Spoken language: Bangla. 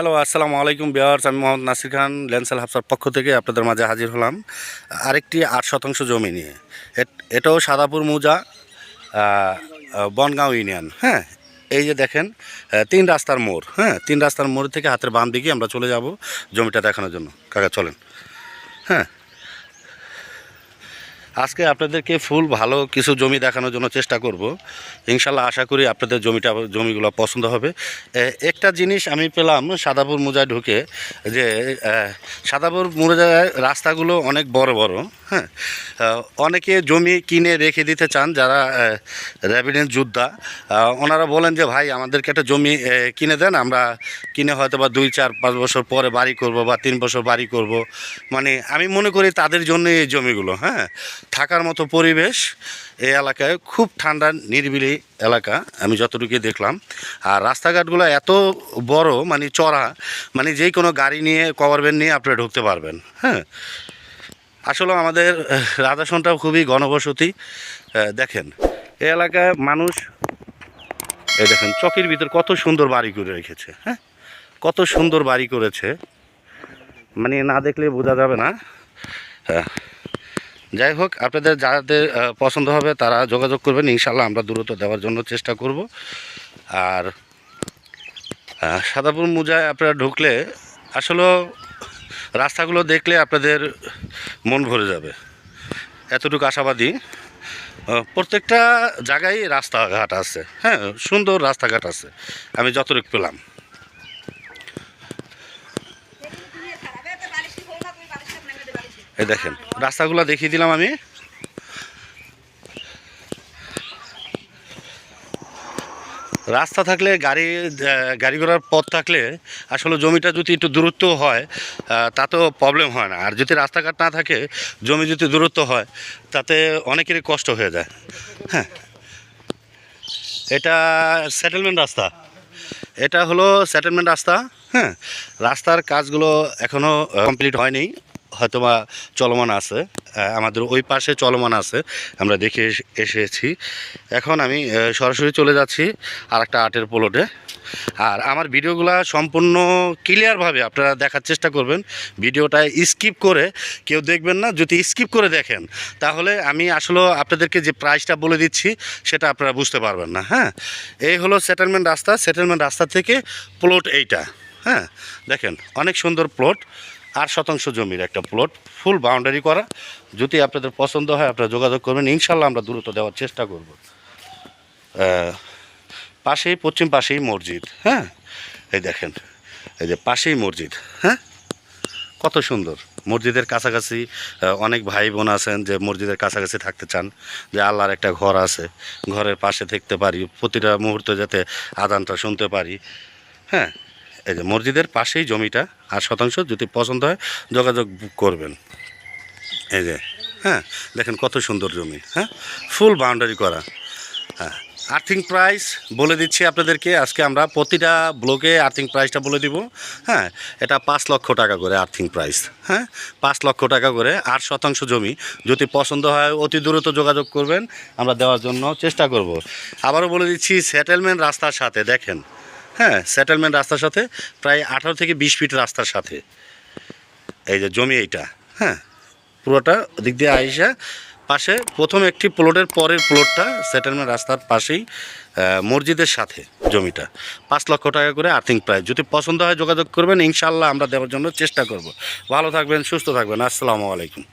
হ্যালো, আসসালামু আলাইকুম বিয়ার্স আমি মোহাম্মদ নাসির খান ল্যান্সাল হাফসার পক্ষ থেকে আপনাদের মাঝে হাজির হলাম। আরেকটি আট শতাংশ জমি নিয়ে। এট- এটাও সাদাপুর মৌজা বনগাঁও ইউনিয়ন হ্যাঁ? এই যে দেখেন তিন রাস্তার মোড় হ্যাঁ? তিন রাস্তার মোড় থেকে হাতের বাম দিকে আমরা চলে যাব জমিটা দেখানোর জন্য। কাকা, চলেন। হ্যাঁ? আজকে আপনাদেরকে ফুল ভালো কিছু জমি দেখানোর জন্য চেষ্টা করব। ইনশাল্লাহ আশা করি আপনাদের জমিটা, জমিগুলো পছন্দ হবে। একটা জিনিস আমি পেলাম, সাদাপুর মোজায় ঢুকে, যে সাদাপুর মোজায় রাস্তাগুলো অনেক বড় বড় হ্যাঁ। অনেকে জমি কিনে রেখে দিতে চান যারা র্যাবিডেন্ট যোদ্ধা। ওনারা বলেন যে, ভাই, আমাদেরকে একটা জমি কিনে দেন, আমরা কিনে হয়তো বা দুই, চার, পাঁচ বছর পরে বাড়ি করব বা তিন বছর বাড়ি করব। মানে আমি মনে করি তাদের জন্য এই জমিগুলো হ্যাঁ। থাকার মতো পরিবেশ এই এলাকায় খুব ঠান্ডা নিরিবিলি এলাকা আমি যতটুকু দেখলাম। আর রাস্তাঘাটগুলো এত বড় মানে চড়া মানে যেই কোনো গাড়ি নিয়ে কভার নিয়ে আপনারা ঢুকতে পারবেন হ্যাঁ। আসলে আমাদের আহ, রাধাসনটাও খুবই আহ, দেখেন এই এলাকায় মানুষ এই দেখেন চকের ভিতর কত সুন্দর বাড়ি করে রেখেছে হ্যাঁ। কত সুন্দর বাড়ি করেছে মানে না দেখলে বোঝা যাবে না হ্যাঁ। যাই হোক, আপনাদের যাদের পছন্দ হবে তারা যোগাযোগ করবেন। ইনশাল্লাহ আমরা দূরত্ব দেওয়ার জন্য চেষ্টা করব। আর সাদাপুর মুজায় আপনারা ঢুকলে আসলে রাস্তাগুলো দেখলে আপনাদের মন ভরে যাবে। এতটুকু আশাবাদী। প্রত্যেকটা জায়গায় রাস্তাঘাট আছে। হ্যাঁ সুন্দর রাস্তাঘাট আছে। আমি যতটুকু পেলাম। এই দেখেন রাস্তাগুলো দেখিয়ে দিলাম আমি। রাস্তা থাকলে গাড়ি গাড়ি ঘোড়ার পথ থাকলে আসলে জমিটা যদি একটু দূরত্ব হয় আহ, তাতেও প্রবলেম হয় না। আর যদি রাস্তাঘাট না থাকে জমি যদি দূরত্ব হয় তাতে অনেকেরই কষ্ট হয়ে যায়। হ্যাঁ। এটা সেটেলমেন্ট রাস্তা। এটা হলো সেটেলমেন্ট রাস্তা। হ্যাঁ। রাস্তার কাজগুলো এখনও কমপ্লিট হয়নি। হয়তোবা চলমান আছে আমাদের ওই পাশে চলমান আছে, আমরা দেখে এস- এসেছি। এখন আমি সরাসরি চলে যাচ্ছি আর একটা আর্টের পোলটে আর আমার ভিডিওগুলো সম্পূর্ণ ক্লিয়ারভাবে আপনারা দেখার চেষ্টা করবেন। ভিডিওটা স্কিপ করে কেউ দেখবেন না, যদি স্কিপ করে দেখেন, তাহলে আমি আসলে আপনাদেরকে যে প্রাইসটা বলে দিচ্ছি, সেটা আপনারা বুঝতে পারবেন না হ্যাঁ? এই হলো সেটেলমেন্ট রাস্তা। সেটেলমেন্ট রাস্তা থেকে প্লট এইটা। হ্যাঁ দেখেন, অনেক সুন্দর প্লট আট শতাংশ জমির একটা প্লট ফুল বাউন্ডারি করা। যদি আপনাদের পছন্দ হয়, আপনারা যোগাযোগ করবেন। ইনশাল্লাহ আমরা দূরত্ব দেওয়ার চেষ্টা করব। পাশেই, পশ্চিম পাশেই মসজিদ হ্যাঁ? এই দেখেন, এই যে পাশেই মসজিদ হ্যাঁ? কত সুন্দর। মসজিদের কাছাকাছি অনেক ভাই বোন আছেন যে মসজিদের কাছাকাছি থাকতে চান, যে আল্লাহর একটা ঘর আছে। ঘরের পাশে থাকতে পারি, প্রতিটা মুহূর্তে যাতে আদানটা শুনতে পারি হ্যাঁ? এই যে মসজিদের পাশেই জমিটা আর শতাংশ, যদি পছন্দ হয় যোগাযোগ করবেন। এই যে হ্যাঁ দেখেন কত সুন্দর জমি হ্যাঁ ফুল বাউন্ডারি করা। হ্যাঁ আর্থিং প্রাইস বলে দিচ্ছি আপনাদেরকে, আজকে আমরা প্রতিটা ব্লকে আর্থিং প্রাইসটা বলে দিব। হ্যাঁ এটা পাঁচ লক্ষ টাকা করে আর্থিং প্রাইস হ্যাঁ পাঁচ লক্ষ টাকা করে আট শতাংশ জমি, যদি পছন্দ হয় অতি দ্রুত যোগাযোগ করবেন, আমরা দেওয়ার জন্য চেষ্টা করব। আবারও বলে দিচ্ছি সেটেলমেন্ট রাস্তার সাথে, দেখেন। হ্যাঁ সেটেলমেন্ট রাস্তার সাথে, প্রায় আঠারো থেকে বিশ ফিট রাস্তার সাথে। এই যে জমি এইটা হ্যাঁ পুরোটা দিক দিয়ে আইসা, পাশে প্রথম একটি প্লটের পরের প্লটটা সেটেলমেন্ট রাস্তার পাশেই মসজিদের সাথে জমিটা। পাঁচ লক্ষ টাকা করে আর্থিং প্রাইস যদি পছন্দ হয় যোগাযোগ করবেন ইনশাল্লাহ আমরা দেওয়ার জন্য চেষ্টা করব। ভালো থাকবেন, সুস্থ থাকবেন। আসসালামু আলাইকুম।